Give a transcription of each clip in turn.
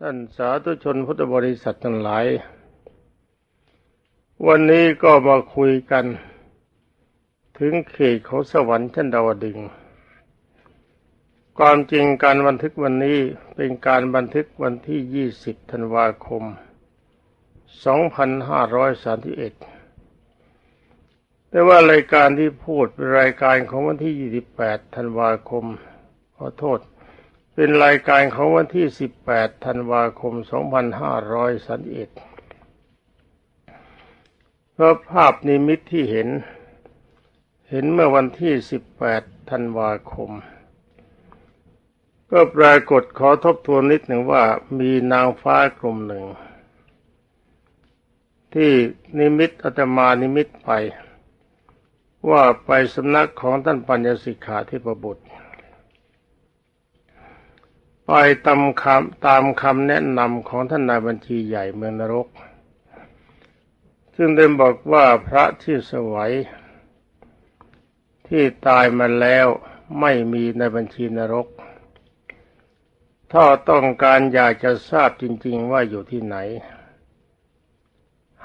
ท่านสาธุชนพุทธบริษัททั้งหลาย วันนี้ก็มาคุยกัน ถึงเขตของสวรรค์ชั้นดาวดึงความจริงการบันทึกวันนี้เป็นการบันทึกวันที่ 20 ธันวาคม 2531 แต่ว่ารายการที่พูดเป็นรายการของวันที่ 28 ธันวาคม ขอโทษ เป็นรายการของวันที่ 18 ธันวาคม 2531เพราะภาพนิมิตที่เห็น เห็นเมื่อวันที่ 18 ธันวาคม ก็ปรากฏขอทบทวนนิดหนึ่งว่ามีนางฟ้ากลุ่มหนึ่ง ที่นิมิตอาตมานิมิตไป ว่าไปสำนักของท่านปัญญสิกขาเทพบุตร ไปตามคำตามคำแนะนำของท่านนายบัญชีใหญ่เมืองนรก ซึ่งได้บอกว่าพระที่สวยที่ตายมาแล้วไม่มีในบัญชีนรก ถ้าต้องการอยากจะทราบจริง ๆ ว่าอยู่ที่ไหน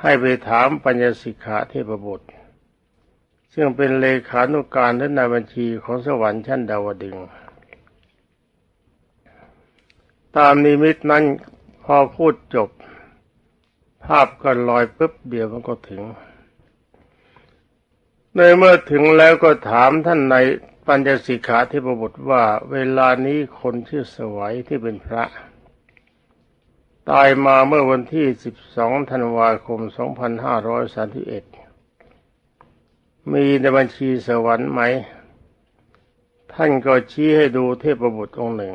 ให้ไปถามปัญญสิกขาเทพบุตร ซึ่งเป็นเลขานุการและนายบัญชีของสวรรค์ชั้นดาวดึงส์ ตามนิมิตนั้นพอพูดจบ ภาพก็ลอยปุ๊บเดียวมันก็ถึง ในเมื่อถึงแล้วก็ถามท่านในปัญญสิกขาเทพบุตรว่า เวลานี้คนชื่อสวัยที่เป็นพระ ตายมาเมื่อวันที่ 12 ธันวาคม 2531 มีในบัญชีสวรรค์ไหม ท่านก็ชี้ให้ดูเทพบุตรองค์หนึ่ง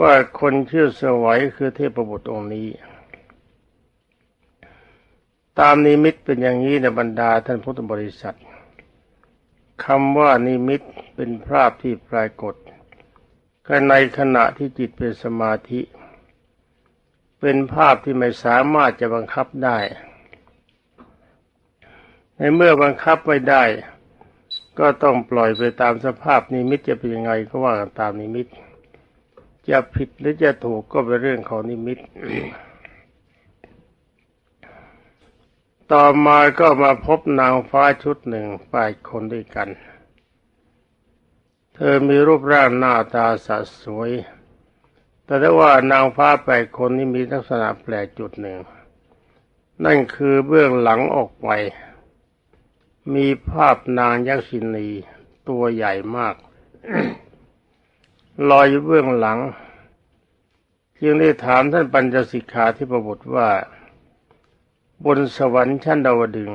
ว่าคนชื่อสวัยคือเทพบุตรองค์นี้ ตามนิมิตเป็นอย่างนี้ในบรรดาท่านพุทธบริษัทคำว่านิมิตเป็นภาพที่ปรากฏก็ในขณะที่จิตเป็นสมาธิ เป็นภาพที่ไม่สามารถจะบังคับได้ ในเมื่อบังคับไม่ได้ ก็ต้องปล่อยไปตามสภาพนิมิตจะเป็นยังไงก็ว่ากันตามนิมิต จะผิดหรือจะถูกก็เป็นเรื่องของนิมิต ต่อมาก็มาพบนางฟ้าชุดหนึ่งแปดคนด้วยกัน เธอมีรูปร่างหน้าตาสัดสวย แต่ถ้าว่านางฟ้าแปดคนนี้มีลักษณะแปลกจุดหนึ่ง นั่นคือเบื้องหลังออกไป มีภาพนางยักษินีตัวใหญ่มาก ลอยอยู่เบื้องหลัง จึงได้ถามท่านปัญจสิกขาที่ประบุว่า บนสวรรค์ชั้นดาวดึง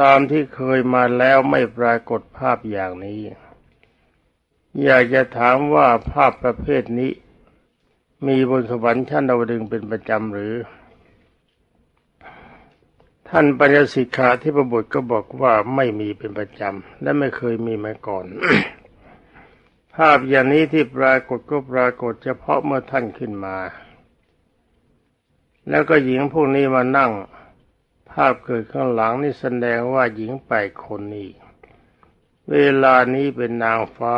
ตามที่เคยมาแล้วไม่ปรากฏภาพอย่างนี้ อยากจะถามว่าภาพประเภทนี้ มีบนสวรรค์ชั้นดาวดึงเป็นประจำหรือ ท่านปัญญสิกขาที่ประบุก็บอกว่าไม่มีเป็นประจำและไม่เคยมีมาก่อน ภาพอย่างนี้ที่ปรากฏก็ปรากฏเฉพาะเมื่อท่านขึ้นมา แล้วก็หญิงพวกนี้มานั่ง ภาพเกิดข้างหลังนี่แสดงว่าหญิงแปดคนนี้เวลานี้เป็นนางฟ้า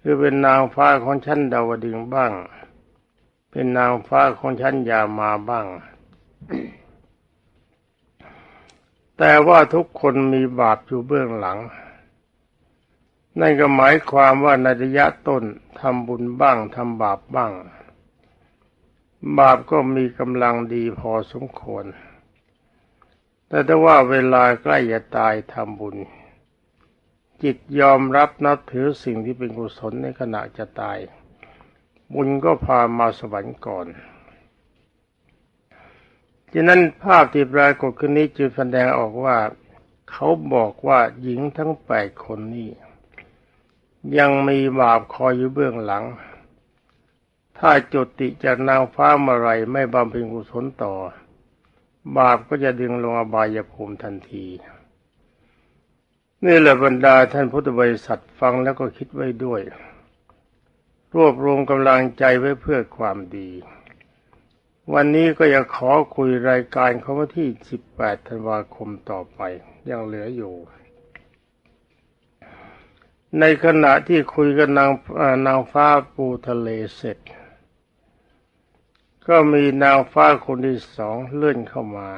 คือเป็นนางฟ้าของชั้นดาวดึงส์บ้าง เป็นนางฟ้าของชั้นยามาบ้าง แต่ว่าทุกคนมีบาปอยู่เบื้องหลัง นั่นก็หมายความว่าในระยะต้นทำบุญบ้างทำบาปบ้าง บาปก็มีกำลังดีพอสมควร แต่ถ้าว่าเวลาใกล้จะตายทำบุญ จิตยอมรับนับถือสิ่งที่เป็นกุศลในขณะจะตาย บุญก็พามาสวรรค์ก่อนฉะนั้นภาพที่ปรากฏขึ้นนี้จึงแสดงออกว่า เขาบอกว่าหญิงทั้งแปดคนนี้ ยังมีบาปคอยอยู่เบื้องหลัง ถ้าจุติจากนางฟ้ามาไรไม่บำเพ็ญกุศลต่อ บาปก็จะดึงลงอบายภูมิทันที นี่แหละบรรดาท่านพุทธบริษัทฟังแล้วก็คิดไว้ด้วย รวบรวมกำลังใจไว้เพื่อความดี วันนี้ก็ยังขอคุยรายการเของวันที่ 18 ธันวาคมต่อไปยังเหลืออยู่ ในขณะที่คุยกับนางนางฟ้าปูทะเลเสร็จ ก็มีนางฟ้าคนที่สองเลื่อนเข้ามา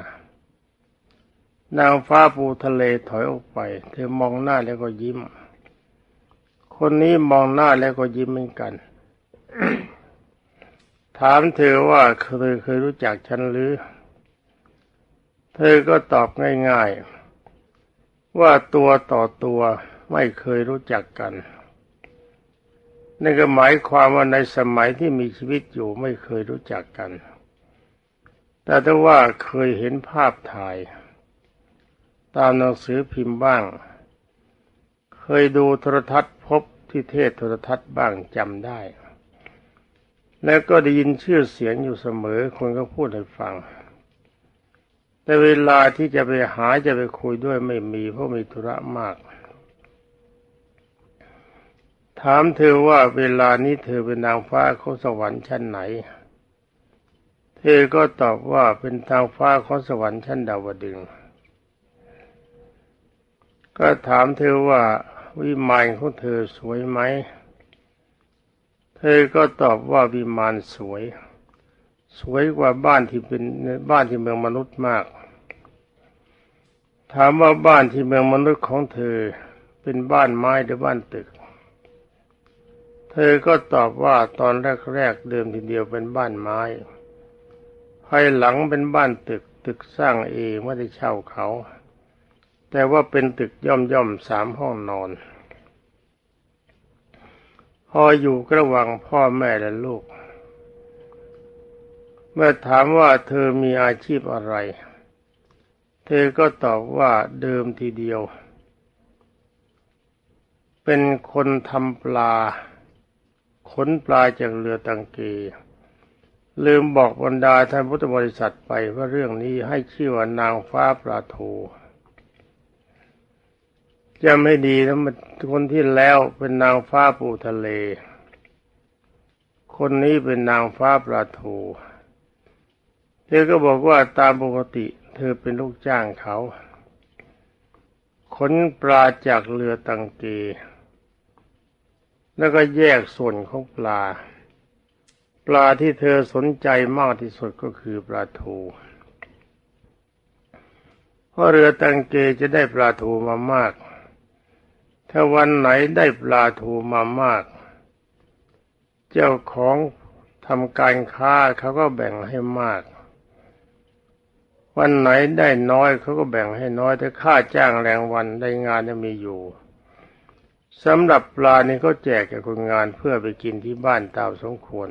นางฟ้าปูทะเลถอยออกไป เธอมองหน้าแล้วก็ยิ้ม คนนี้มองหน้าแล้วก็ยิ้มเหมือนกัน ถามเธอว่าเคยเคยรู้จักฉันหรือ เธอก็ตอบง่าย ๆ ว่าตัวต่อตัว ไม่เคยรู้จักกันนั่นก็หมายความว่าในสมัยที่มีชีวิตอยู่ไม่เคยรู้จักกัน แต่ถ้าว่าเคยเห็นภาพถ่าย ตามหนังสือพิมพ์บ้าง เคยดูโทรทัศน์พบที่เทศโทรทัศน์บ้างจำได้ แล้วก็ได้ยินชื่อเสียงอยู่เสมอคนก็พูดให้ฟัง แต่เวลาที่จะไปหาจะไปคุยด้วยไม่มีเพราะมีธุระมาก ถามเธอว่าเวลานี้เธอเป็นนางฟ้าของสวรรค์ชั้นไหน เธอก็ตอบว่าเป็นทางฟ้าของสวรรค์ชั้นดาวดึง ก็ถามเธอว่าวิมานของเธอสวยไหม เธอก็ตอบว่าวิมานสวย สวยกว่าบ้านที่เป็นบ้านที่เมืองมนุษย์มาก ถามว่าบ้านที่เมืองมนุษย์ของเธอเป็นบ้านไม้หรือบ้านตึก เธอก็ตอบว่าตอนแรกๆเดิมทีเดียวเป็นบ้านไม้ ภายหลังเป็นบ้านตึกตึกสร้างเองไม่ได้เช่าเขา แต่ว่าเป็นตึกย่อมย่อมสามห้องนอน พออยู่ระหว่างพ่อแม่และลูก เมื่อถามว่าเธอมีอาชีพอะไร เธอก็ตอบว่าเดิมทีเดียว เป็นคนทำปลา ขนปลาจากเรือตังเก ลืมบอกบรรดาท่านพุทธบริษัทไปว่าเรื่องนี้ให้ชื่อว่านางฟ้าปลาทูจะไม่ดีนะมันคนที่แล้วเป็นนางฟ้าปูทะเล คนนี้เป็นนางฟ้าปลาทูเธอก็บอกว่าตามปกติ เธอเป็นลูกจ้างเขาขนปลาจากเรือตังเก แล้วก็แยกส่วนของปลา ปลาที่เธอสนใจมากที่สุดก็คือปลาทูเพราะเรือตังเกจะได้ปลาทูมามาก ถ้าวันไหนได้ปลาทูมามาก เจ้าของทำการค้าเขาก็แบ่งให้มาก วันไหนได้น้อยเขาก็แบ่งให้น้อยแต่ค่าจ้างแรงวันได้งานจะมีอยู่ สำหรับปลาเนี่เขาแจกแก่คนงานเพื่อไปกินที่บ้านตามสมควร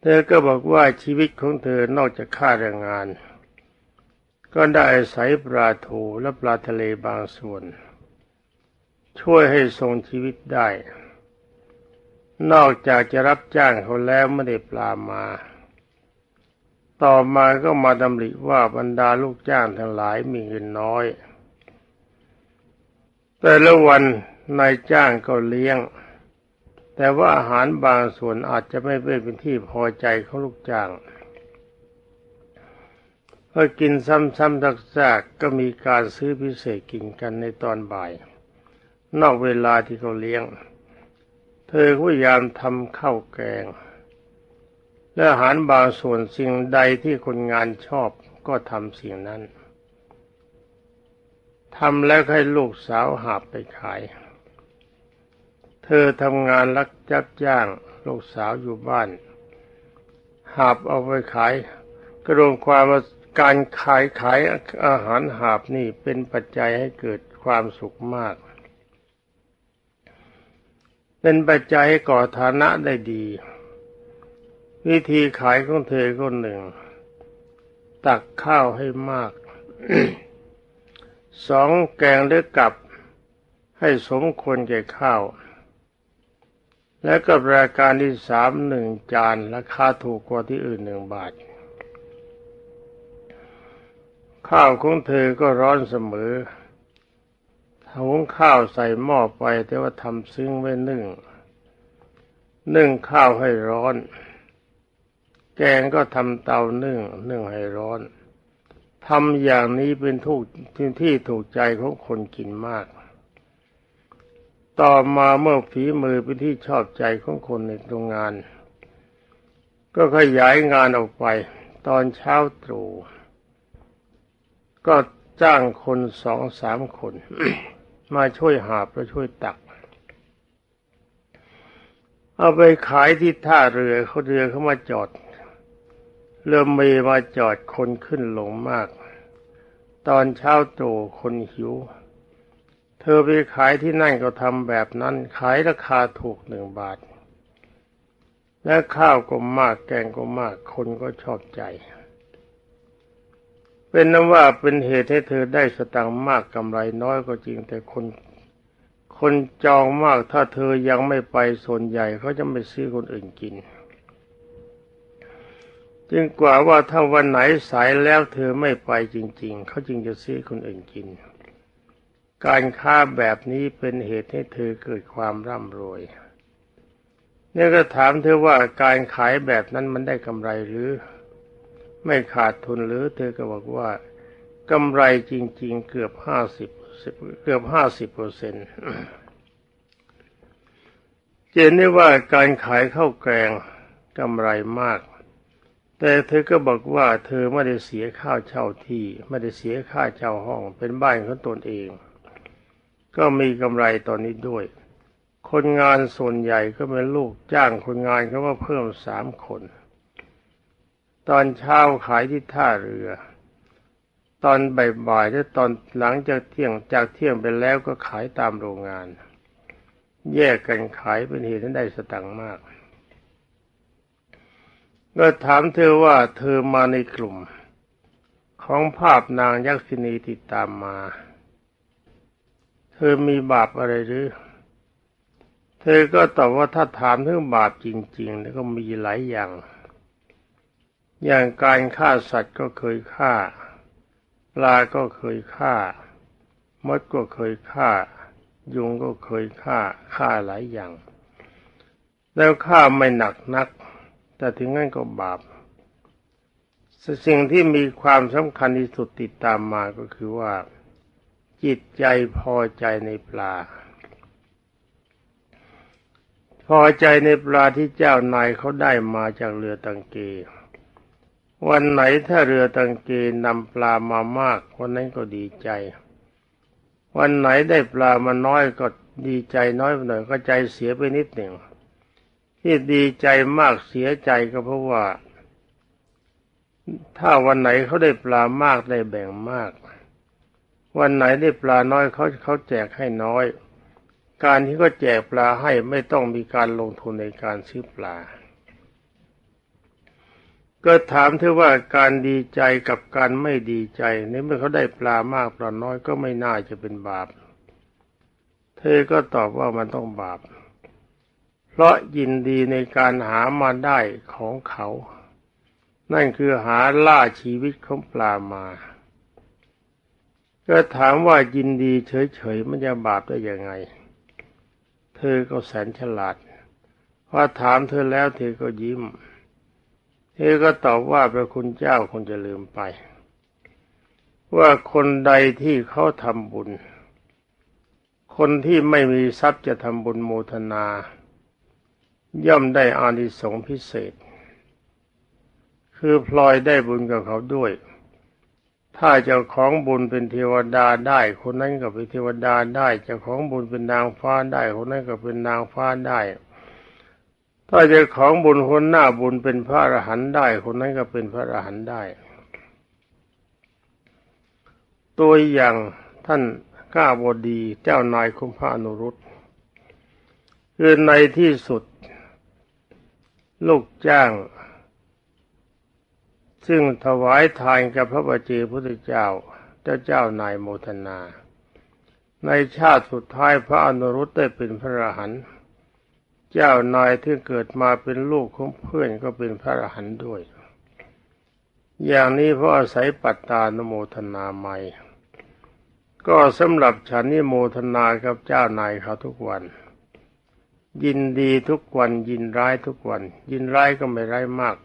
เธอก็บอกว่าชีวิตของเธอนอกจากค่าแรงงาน ก็ได้อาศัยปลาทูและปลาทะเลบางส่วน ช่วยให้ทรงชีวิตได้ นอกจากจะรับจ้างเขาแล้วไม่ได้ปลามา ต่อมาก็มาดำริว่าบรรดาลูกจ้างทั้งหลายมีเงินน้อย แต่ละวันนายจ้างก็เลี้ยง แต่ว่าอาหารบางส่วนอาจจะไม่เป็นที่พอใจของลูกจ้างเพื่อกินซ้ำๆซักๆก็มีการซื้อพิเศษกินกันในตอนบ่าย นอกเวลาที่เขาเลี้ยง เธอพยายามทำข้าวแกง และอาหารบางส่วนสิ่งใดที่คนงานชอบก็ทำสิ่งนั้น ทำแล้วให้ลูกสาวหาบไปขาย เธอทำงานรักจับจ้าง ลูกสาวอยู่บ้าน หาบเอาไปขายกระรวมความว่าการขายขายอาหารหาบนี่เป็นปัจจัยให้เกิดความสุขมาก เป็นปัจจัยให้ก่อฐานะได้ดี วิธีขายของเธอก็หนึ่ง ตักข้าวให้มาก สองแกงหรือกับให้สมควรแก่ข้าว และก็รายการที่สามหนึ่งจานราคาถูกกว่าที่อื่นหนึ่งบาท ข้าวของเธอก็ร้อนเสมอหุงข้าวใส่หม้อไปแต่ว่าทำซึ้งไว้นึ่ง นึ่งข้าวให้ร้อน แกงก็ทำเตานึ่งนึ่งให้ร้อน ทำอย่างนี้เป็นทุกที่ที่ถูกใจของคนกินมาก ต่อมาเมื่อฝีมือเป็นที่ชอบใจของคนในโรงงาน ก็ขยายงานออกไป ตอนเช้าตรู่ก็จ้างคนสองสามคน มาช่วยหาบและช่วยตัก เอาไปขายที่ท่าเรือเขาเรือเขามาจอด เรือเมมาจอดคนขึ้นลงมาก ตอนเช้าตรู่คนหิว เธอไปขายที่นั่นก็ทำแบบนั้นขายราคาถูกหนึ่งบาท และข้าวก็มากแกงก็มากคนก็ชอบใจ เป็นนั้นว่าเป็นเหตุให้เธอได้สตังค์มากกำไรน้อยก็จริงแต่คนคนจองมากถ้าเธอยังไม่ไปส่วนใหญ่เขาจะไม่ซื้อคนอื่นกิน จึงกว่าว่าถ้าวันไหนสายแล้วเธอไม่ไปจริง ๆ เขาจึงจะซื้อคนอื่นกิน การค้าแบบนี้เป็นเหตุให้เธอเกิดความร่ำรวยเนี่ยก็ถามเธอว่าการขายแบบนั้นมันได้กำไรหรือ ไม่ขาดทุนหรือเธอก็บอกว่ากำไรจริง ๆ เกือบห้าสิบเกือบห้าสิบเปอร์เซ็นต์เจนได้ว่าการขายข้าวแกงกำไรมาก แต่เธอก็บอกว่าเธอไม่ได้เสียค่าเช่าที่ไม่ได้เสียค่าเช่าห้องเป็นบ้านของตนเอง ก็มีกำไรตอนนี้ด้วย คนงานส่วนใหญ่ก็เป็นลูกจ้างคนงานเขาว่าเพิ่มสามคน ตอนเช้าขายที่ท่าเรือ ตอนบ่ายๆและตอนหลังจากเที่ยงจากเที่ยงไปแล้วก็ขายตามโรงงาน แยกกันขายเป็นเหตุให้ได้สตังค์มาก ก็ถามเธอว่าเธอมาในกลุ่ม ของภาพนางยักษินีติดตามมา เธอมีบาปอะไรหรือ เธอก็ตอบว่าถ้าถามเรื่องบาปจริง ๆ แล้วก็มีหลายอย่าง อย่างการฆ่าสัตว์ก็เคยฆ่า ปลาก็เคยฆ่ามดก็เคยฆ่า ยุงก็เคยฆ่าฆ่าหลายอย่าง แล้วฆ่าไม่หนักนัก แต่ถึงงั้นก็บาป สิ่งที่มีความสำคัญที่สุดติดตามมาก็คือว่า จิตใจพอใจในปลา พอใจในปลาที่เจ้านายเขาได้มาจากเรือตังเก วันไหนถ้าเรือตังเกนำปลามามากวันนั้นก็ดีใจ วันไหนได้ปลามาน้อยก็ดีใจน้อยหน่อยก็ใจเสียไปนิดหนึ่ง ที่ดีใจมากเสียใจก็เพราะว่า ถ้าวันไหนเขาได้ปลามากได้แบ่งมาก วันไหนได้ปลาน้อยเขาเขาแจกให้น้อย การที่เขาแจกปลาให้ไม่ต้องมีการลงทุนในการซื้อปลา ก็ถามเธอว่าการดีใจกับการไม่ดีใจในเมื่อเขาได้ปลามากปลาน้อยก็ไม่น่าจะเป็นบาป เธอก็ตอบว่ามันต้องบาป เพราะยินดีในการหามาได้ของเขา นั่นคือหาล่าชีวิตของปลามา ก็ถามว่ายินดีเฉยๆมันจะบาปได้ยังไง เธอก็แสนฉลาดพอถามเธอแล้วเธอก็ยิ้ม เธอก็ตอบว่าพระคุณเจ้าคงจะลืมไป ว่าคนใดที่เขาทำบุญ คนที่ไม่มีทรัพย์จะทำบุญโมทนา ย่อมได้อานิสงส์พิเศษ คือพลอยได้บุญกับเขาด้วย ถ้าเจ้าของบุญเป็นเทวดาได้ คนนั้นก็เป็นเทวดาได้เจ้าของบุญเป็นนางฟ้าได้ คนนั้นก็เป็นนางฟ้าได้ ถ้าเจ้าของบุญคนหน้าบุญเป็นพระอรหันต์ได้ คนนั้นก็เป็นพระอรหันต์ได้ ตัวอย่างท่านก้าบดีเจ้านายคุมพระอนุรุตคือในที่สุด ลูกจ้าง ซึ่งถวายทานกับพระบัจเจพุทธเจ้าเจ้าเจ้านายโมทนา ในชาติสุดท้ายพระอนุรุตได้เป็นพระอรหันต์เจ้านายที่เกิดมาเป็นลูกของเพื่อนก็เป็นพระอรหันต์ด้วย อย่างนี้เพราะอาศัยปัตตานโมทนาใหม่ก็สำหรับฉันนี่โมทนากับเจ้านายเขาทุกวัน ยินดีทุกวันยินร้ายทุกวัน ยินร้ายก็ไม่ร้ายมาก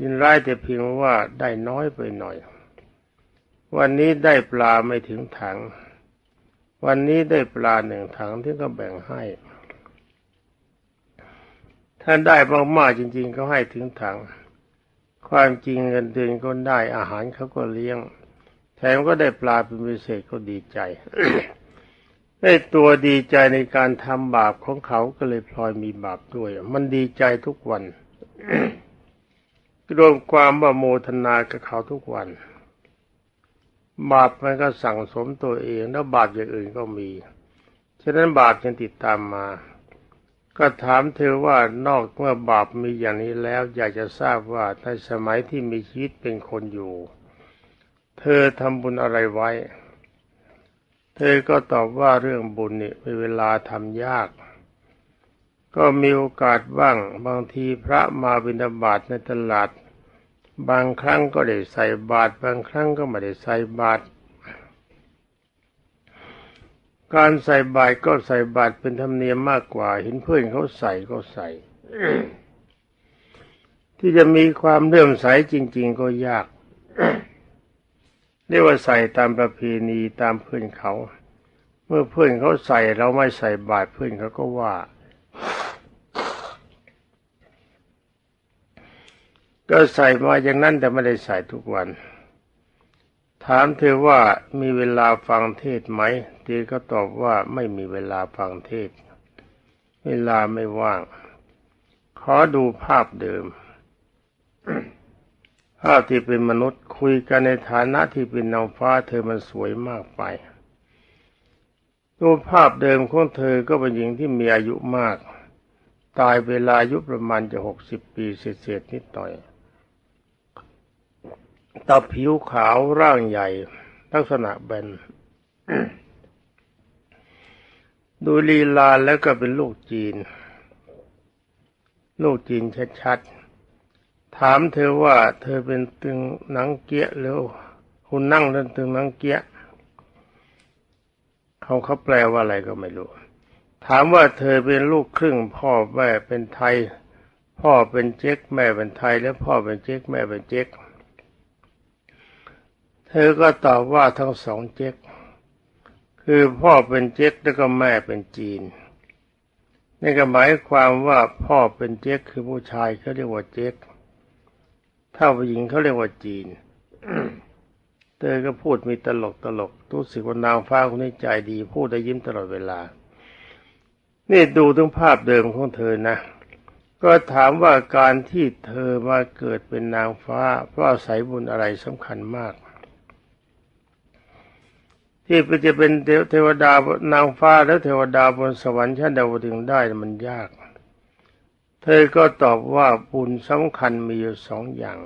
ยินร้ายแต่เพียงว่าได้น้อยไปหน่อย วันนี้ได้ปลาไม่ถึงถัง วันนี้ได้ปลาหนึ่งถังที่ก็แบ่งให้ ถ้าได้มากๆจริง ๆ ก็ให้ถึงถัง ความจริงเงินเดือนก็ได้อาหารเขาก็เลี้ยง แถมก็ได้ปลาเป็นพิเศษก็ดีใจ ได้ตัวดีใจในการทำบาปของเขาก็เลยพลอยมีบาปด้วย มันดีใจทุกวันรวมความว่าโมทนากับเขาทุกวัน บาปมันก็สั่งสมตัวเอง แล้วบาปอย่างอื่นก็มี ฉะนั้นบาปยังติดตามมา ก็ถามเธอว่านอกเมื่อบาปมีอย่างนี้แล้ว อยากจะทราบว่าในสมัยที่มีชีวิตเป็นคนอยู่ เธอทำบุญอะไรไว้ เธอก็ตอบว่าเรื่องบุญนี่มีเวลาทำยาก ก็มีโอกาสบ้าง บางทีพระมาบิณฑบาตในตลาด บางครั้งก็ได้ใส่บาตรบางครั้งก็ไม่ได้ใส่บาตรการใส่บาตรก็ใส่บาตรเป็นธรรมเนียมมากกว่า เห็นเพื่อนเขาใส่ก็ใส่ที่จะมีความเลื่อมใสจริง ๆ ก็ยาก เรียกว่าใส่ตามประเพณีตามเพื่อนเขา เมื่อเพื่อนเขาใส่เราไม่ใส่บาตรเพื่อนเขาก็ว่า ก็ใส่มาอย่างนั้นแต่ไม่ได้ใส่ทุกวัน ถามเธอว่ามีเวลาฟังเทศไหมเธอก็ตอบว่าไม่มีเวลาฟังเทศ เวลาไม่ว่าง ขอดูภาพเดิม ภาพที่เป็นมนุษย์คุยกันในฐานะที่เป็นนางฟ้าเธอมันสวยมากไปดูภาพเดิมของเธอก็เป็นหญิงที่มีอายุมาก ตายเวลาอายุประมาณจะหกสิบปีเศษๆนิดหน่อยตาผิวขาวร่างใหญ่ ลักษณะแบนดูลีลาแล้วก็เป็นลูกจีน ลูกจีนชัดๆ ถามเธอว่าเธอเป็นตึงหนังเกี้ยหรือคุณนั่งเล่นตึงหนังเกี้ยเขาเขาแปลว่าอะไรก็ไม่รู้ ถามว่าเธอเป็นลูกครึ่งพ่อแม่เป็นไทย พ่อเป็นเจ๊กแม่เป็นไทย แล้วพ่อเป็นเจ๊กแม่เป็นเจ๊กเธอก็ตอบว่าทั้งสองเจ๊กคือพ่อเป็นเจ๊กแล้วก็แม่เป็นจีนนี่ก็หมายความว่าพ่อเป็นเจ๊กคือผู้ชายเขาเรียกว่าเจ๊ก ถ้าผู้หญิงเขาเรียกว่าจีนเธอก็พูดมีตลกตลกรู้สึกว่านางฟ้าคนนี้ใจดี พูดได้ยิ้มตลอดเวลา นี่ดูถึงภาพเดิมของเธอนะ ก็ถามว่าการที่เธอมาเกิดเป็นนางฟ้า เพราะอาศัยบุญอะไรสำคัญมาก ที่จะเป็นเทวดานางฟ้าและเทวดาบนสวรรค์ชั้นดาวดึงได้มันยาก เธอก็ตอบว่าบุญสำคัญมีอยู่สองอย่าง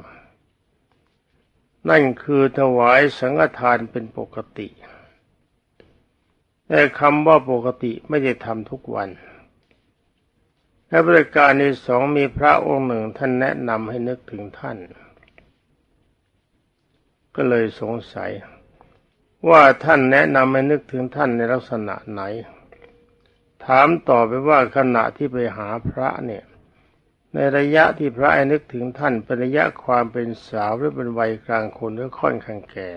นั่นคือถวายสังฆทานเป็นปกติ แต่คำว่าปกติไม่ได้ทำทุกวัน และบริการในสองมีพระองค์หนึ่งท่านแนะนำให้นึกถึงท่าน ก็เลยสงสัย ว่าท่านแนะนำให้นึกถึงท่านในลักษณะไหนถามต่อไปว่าขณะที่ไปหาพระเนี่ย ในระยะที่พระไอนึกถึงท่านเป็นระยะความเป็นสาวหรือเป็นวัยกลางคนหรือค่อนข้างแก่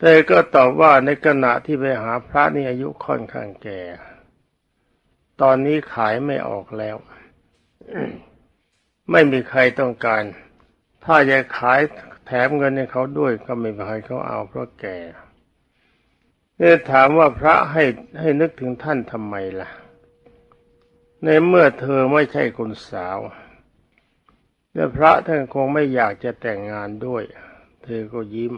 แต่ก็ตอบว่าในขณะที่ไปหาพระนี่อายุค่อนข้างแก่ ตอนนี้ขายไม่ออกแล้ว ไม่มีใครต้องการ ถ้าจะขายแถมเงินให้เขาด้วยก็ไม่มีใครเขาเอาเพราะแก่เนี่ยถามว่าพระให้ให้นึกถึงท่านทำไมล่ะ ในเมื่อเธอไม่ใช่คนสาวและพระท่านคงไม่อยากจะแต่งงานด้วย เธอก็ยิ้ม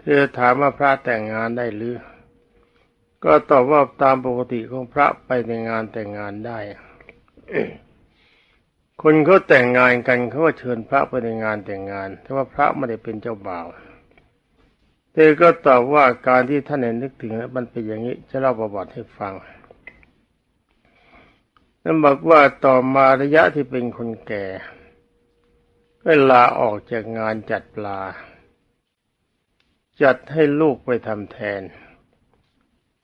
เธอถามว่าพระแต่งงานได้หรือ ก็ตอบว่าตามปกติของพระไปในงานแต่งงานได้ คนเขาแต่งงานกันเขาก็เชิญพระไปในงานแต่งงาน แต่ว่าพระไม่ได้เป็นเจ้าบ่าวเธอก็ตอบว่าการที่ท่านเห็นนึกถึงมันเป็นอย่างนี้จะเล่าประวัติให้ฟัง นั่นบอกว่าต่อมาระยะที่เป็นคนแก่ก็ลาออกจากงานจัดปลา จัดให้ลูกไปทำแทน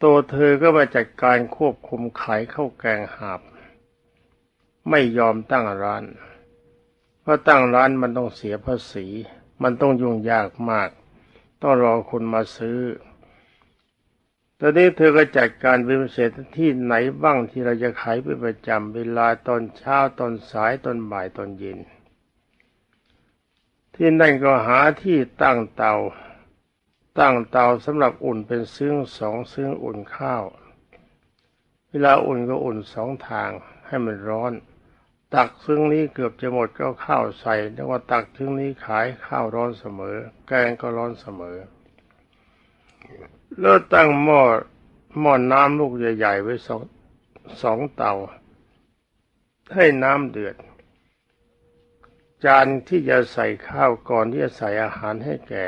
ตัวเธอก็มาจัดการควบคุมขายข้าวแกงหาบ ไม่ยอมตั้งร้าน เพราะตั้งร้านมันต้องเสียภาษี มันต้องยุ่งยากมาก ต้องรอคนมาซื้อ ตอนนี้เธอก็จัดการเป็นพิเศษที่ไหนบ้างที่เราจะขายเป็นประจำเวลาตอนเช้าตอนสายตอนบ่ายตอนเย็น ที่นั่นก็หาที่ตั้งเตา ตั้งเตาสำหรับอุ่นเป็นซึ่งสองซึ่งอุ่นข้าว เวลาอุ่นก็อุ่นสองทางให้มันร้อน ตักซึ่งนี้เกือบจะหมดก็ข้าวใส่แล้วว่าตักซึ่งนี้ขายข้าวร้อนเสมอ แกงก็ร้อนเสมอ แล้วตั้งหม้อหม้อน้ำลูกใหญ่ๆไว้สองสองเตา ให้น้ำเดือด จานที่จะใส่ข้าวก่อนที่จะใส่อาหารให้แก่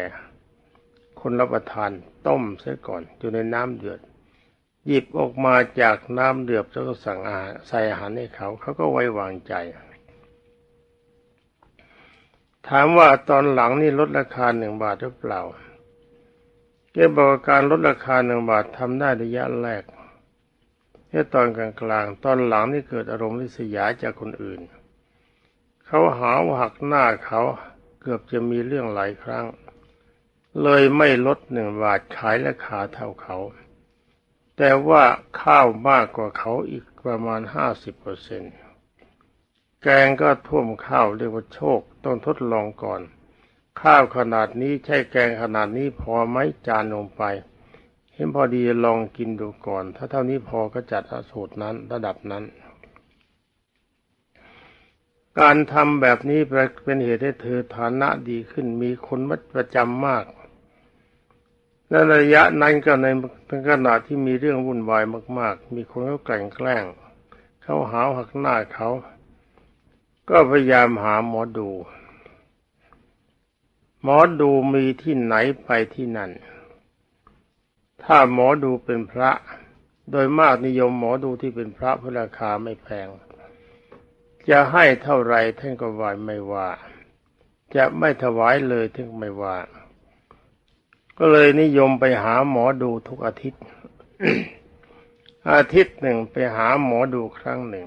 คนรับประทานต้มเสียก่อนอยู่ในน้ำเดือด หยิบออกมาจากน้ำเดือดแล้วก็สั่งอาหารใส่อาหารให้เขา เขาก็ไว้วางใจ ถามว่าตอนหลังนี่ลดราคาหนึ่งบาทหรือเปล่า แกบอกการลดราคาหนึ่งบาททำได้ระยะแรกแค่ตอนกลางๆ ตอนหลังนี่เกิดอารมณ์ริษยาจากคนอื่น เขาหาวหักหน้าเขาเกือบจะมีเรื่องหลายครั้ง เลยไม่ลดหนึ่งบาทขายราคาเท่าเขา แต่ว่าข้าวมากกว่าเขาอีกประมาณห้าสิบเปอร์เซ็นต์แกงก็ท่วมข้าวเรียกว่าโชคต้องทดลองก่อน ข้าวขนาดนี้ใช่แกงขนาดนี้พอไหมจานลงไป เห็นพอดีลองกินดูก่อน ถ้าเท่านี้พอก็จัดสูตรนั้นระดับนั้น การทำแบบนี้เป็นเหตุให้เธอฐานะดีขึ้นมีคนมัดประจำมากในระยะนั้นก็ในเป็นขณะที่มีเรื่องวุ่นวายมาก ๆ มีคนเขาแกล้งแกล้งเขาหาหักหน้าเขา ก็พยายามหาหมอดู หมอดูมีที่ไหนไปที่นั่น ถ้าหมอดูเป็นพระ โดยมากนิยมหมอดูที่เป็นพระเพราะราคาไม่แพง จะให้เท่าไรท่านก็ว่าไม่ว่า จะไม่ถวายเลยท่านก็ไม่ว่า ก็เลยนิยมไปหาหมอดูทุกอาทิตย์ อาทิตย์หนึ่งไปหาหมอดูครั้งหนึ่ง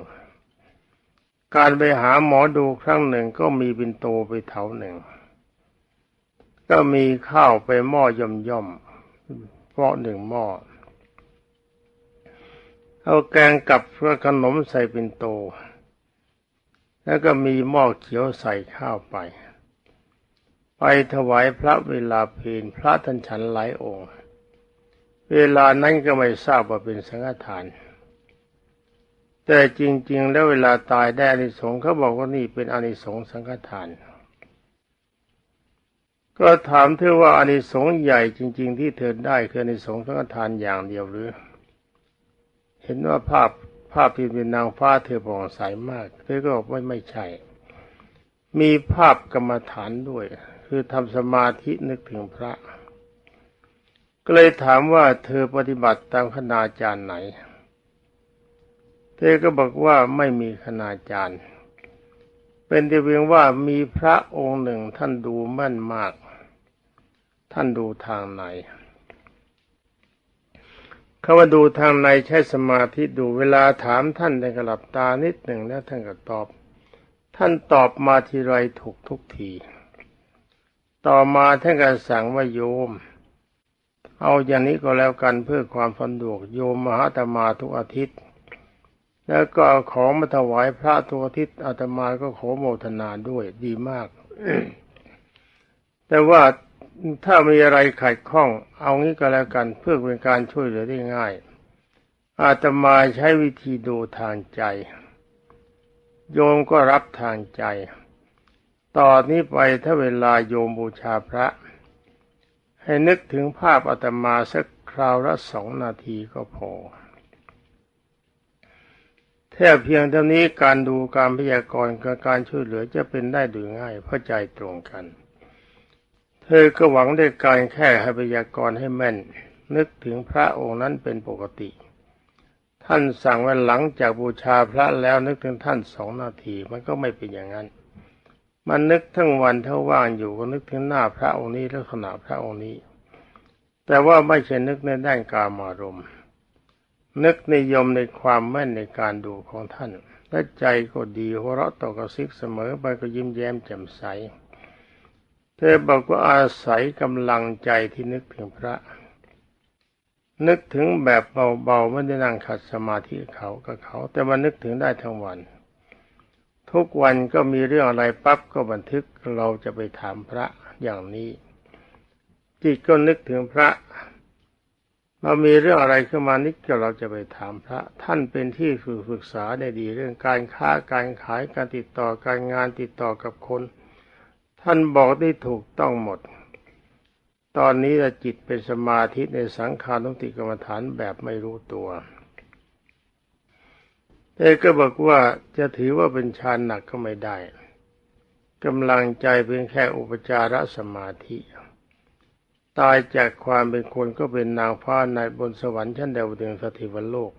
การไปหาหมอดูครั้งหนึ่งก็มีบินโตไปเถาหนึ่ง ก็มีข้าวไปหม้อย่อมย่อมเพราะหนึ่งหม้อเอาแกงกับเพื่อขนมใส่ปินโต แล้วก็มีหม้อเขียวใส่ข้าวไป ไปถวายพระเวลาเพลพระท่านฉันหลายองค์ เวลานั้นก็ไม่ทราบว่าเป็นสังฆทาน แต่จริง ๆ แล้วเวลาตายได้อานิสงส์เขาบอกว่านี่เป็นอานิสงส์สังฆทาน ก็ถามเธอว่าอานิสงส์ใหญ่จริง ๆ ที่เธอได้คืออานิสงส์สังฆทานอย่างเดียวหรือ เห็นว่าภาพภาพที่เป็นนางฟ้าเธอผ่องใสมาก เธอก็บอกว่าไม่ใช่ มีภาพกรรมฐานด้วย คือทำสมาธินึกถึงพระ ก็เลยถามว่าเธอปฏิบัติตามคณาจารย์ไหน เธอก็บอกว่าไม่มีคณาจารย์ เป็นแต่เพียงว่ามีพระองค์หนึ่งท่านดูแม่นมาก ท่านดูทางไหนเขาว่าดูทางในใช้สมาธิดูเวลาถามท่านท่านก็หลับตานิดหนึ่งแล้วท่านก็ตอบ ท่านตอบมาทีไรถูกทุกที ต่อมาท่านก็สั่งว่าโยม เอาอย่างนี้ก็แล้วกันเพื่อความสะดวกโยมมหาอาตมาทุกอาทิตย์ แล้วก็เอาของมาถวายพระทุกอาทิตย์อาตมาก็ขอโมทนาด้วยดีมาก แต่ว่า ถ้ามีอะไรขัดข้อง เอางี้ก็แล้วกันเพื่อเป็นการช่วยเหลือได้ง่าย อาตมาใช้วิธีดูทางใจ โยมก็รับทางใจ ต่อนนี้ไปถ้าเวลาโยมบูชาพระ ให้นึกถึงภาพอาตมาสักคราวละสองนาทีก็พอแค่เพียงเท่านี้การดูการพยากรณ์กับการช่วยเหลือจะเป็นได้โดยง่ายเพราะใจตรงกัน เธอก็หวังได้การแค่ให้พยากรณ์ให้แม่น นึกถึงพระองค์นั้นเป็นปกติ ท่านสั่งว่าหลังจากบูชาพระแล้วนึกถึงท่านสองนาทีมันก็ไม่เป็นอย่างนั้น มันนึกทั้งวันเท่าว่างอยู่ก็นึกถึงหน้าพระองค์นี้ลักษณะพระองค์นี้ แต่ว่าไม่ใช่นึกในด้านกามารมณ์นึกนิยมในความแม่นในการดูของท่านและใจก็ดีหัวเราะตกกระซิกเสมอไปก็ยิ้มแย้มแจ่มใส เธอบอกว่าอาศัยกำลังใจที่นึกถึงพระ นึกถึงแบบเบาๆไม่ได้นั่งขัดสมาธิเขากับเขา แต่มันนึกถึงได้ทั้งวัน ทุกวันก็มีเรื่องอะไรปั๊บก็บันทึกเราจะไปถามพระอย่างนี้ จิตก็นึกถึงพระเรามีเรื่องอะไรขึ้นมานิดก็เราจะไปถามพระ ท่านเป็นที่ฝึกศึกษาได้ดีเรื่องการค้าการขายการติดต่อการงานติดต่อกับคน ท่านบอกได้ถูกต้องหมด ตอนนี้จิตเป็นสมาธิในสังขารนุติกรรมฐานแบบไม่รู้ตัวแต่ก็บอกว่าจะถือว่าเป็นฌานหนักก็ไม่ได้กำลังใจเป็นแค่อุปจารสมาธิ ตายจากความเป็นคนก็เป็นนางฟ้าในบนสวรรค์ชั้นเดวดึงสถิวโลก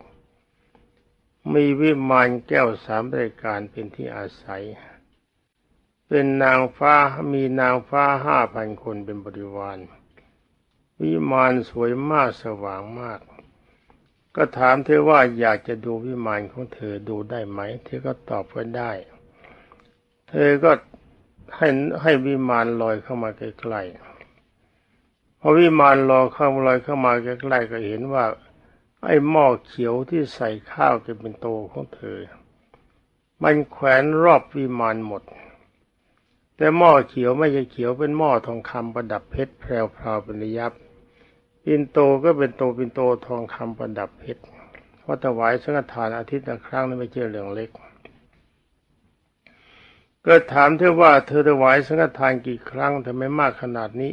มีวิมานแก้วสามรายการเป็นที่อาศัย เป็นนางฟ้ามีนางฟ้าห้าพันคนเป็นบริวาร วิมานสวยมากสว่างมาก ก็ถามเธอว่าอยากจะดูวิมานของเธอดูได้ไหม เธอก็ตอบว่าได้ เธอก็ให้ให้วิมานลอยเข้ามาใกล้ๆพอวิมานรอยเข้าลอยเข้ามาใกล้ๆก็เห็นว่า ไอ้หม้อเขียวที่ใส่ข้าวจะเป็นโตของเธอ มันแขวนรอบวิมานหมด แต่หม้อเขียวไม่ใช่เขียวเป็นหม้อทองคำประดับเพชรแพรวพราวเป็นระยับปินโตก็เป็นโตปินโตทองคำประดับเพชรเพราะถวายสังฆทานอาทิตย์ละครั้งนั้นไม่ใช่เรื่องเล็ก ก็ถามเธอว่าเธอถวายสังฆทานกี่ครั้งทำไมมากขนาดนี้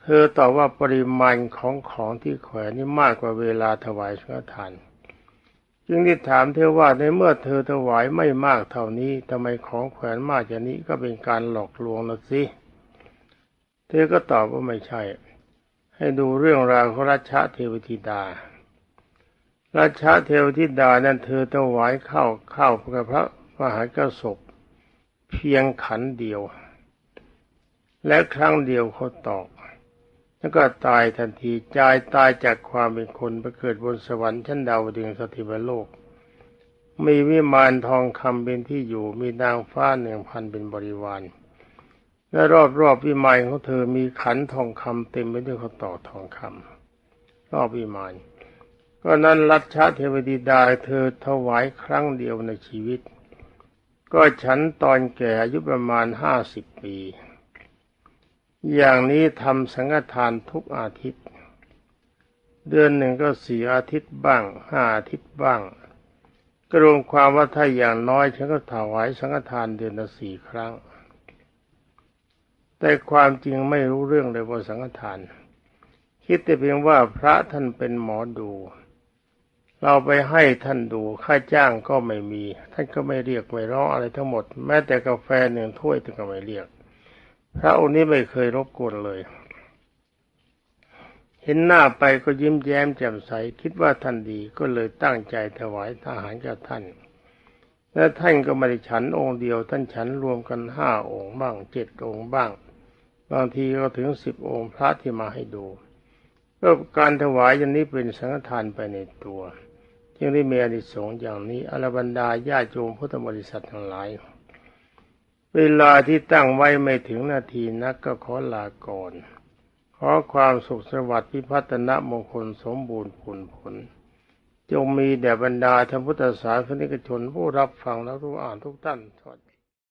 เธอตอบว่าปริมาณของของที่แขวนนี่มากกว่าเวลาถวายสังฆทาน จึงได้ถามเธอว่าในเมื่อเธอถวายไม่มากเท่านี้ทำไมของแขวนมากอย่างนี้ก็เป็นการหลอกลวงนะสิ เธอก็ตอบว่าไม่ใช่ ให้ดูเรื่องราวของราชาเทวธิดา ราชาเทวธิดานั้นเธอถวายข้าวข้าวกับพระมหากระสบเพียงขันเดียว และครั้งเดียวเขาตอก แล้วก็ตายทันทีจายตายจากความเป็นคนไปเกิดบนสวรรค์ชั้นดาวดึงสถิวโลก มีวิมานทองคำเป็นที่อยู่มีนางฟ้าหนึ่งพันเป็นบริวาร และรอบรอบวิมานของเธอมีขันทองคำเต็มไปด้วยข้าวตอกทองคำรอบวิมานก็นั้นรัชชาเทวดีดาเธอถวายครั้งเดียวในชีวิต ก็ฉันตอนแก่อายุประมาณห้าสิบปี อย่างนี้ทำสังฆทานทุกอาทิตย์ เดือนหนึ่งก็สี่อาทิตย์บ้างห้าอาทิตย์บ้าง ก็รวมความว่าถ้าอย่างน้อยฉันก็ถวายสังฆทานเดือนละสี่ครั้ง แต่ความจริงไม่รู้เรื่องเลยว่าสังฆทาน คิดแต่เพียงว่าพระท่านเป็นหมอดู เราไปให้ท่านดูค่าจ้างก็ไม่มี ท่านก็ไม่เรียกไม่ร้องอะไรทั้งหมด แม้แต่กาแฟหนึ่งถ้วยท่านก็ไม่เรียก พระองค์นี้ไม่เคยรบกวนเลย เห็นหน้าไปก็ยิ้มแย้มแจ่มใสคิดว่าท่านดีก็เลยตั้งใจถวายทหารกับท่าน และท่านก็ไม่ได้ฉันองค์เดียว ท่านฉันรวมกันห้าองค์บ้างเจ็ดองค์บ้าง บางทีก็ถึงสิบองค์พระที่มาให้ดูก็การถวายอย่างนี้เป็นสังฆทานไปในตัวจึงได้มีอนิสงส์อย่างนี้อรบรรดาญาโยมพุทธบริษัททั้งหลาย เวลาที่ตั้งไว้ไม่ถึงนาทีนักก็ขอลาก่อน ขอความสุขสวัสดิ์พิพัฒนมงคลสมบูรณ์ผลผล จงมีแด่บรรดาธรรมพุทธศาสนิกชนผู้รับฟังและรู้อ่านทุกท่านสวัสดี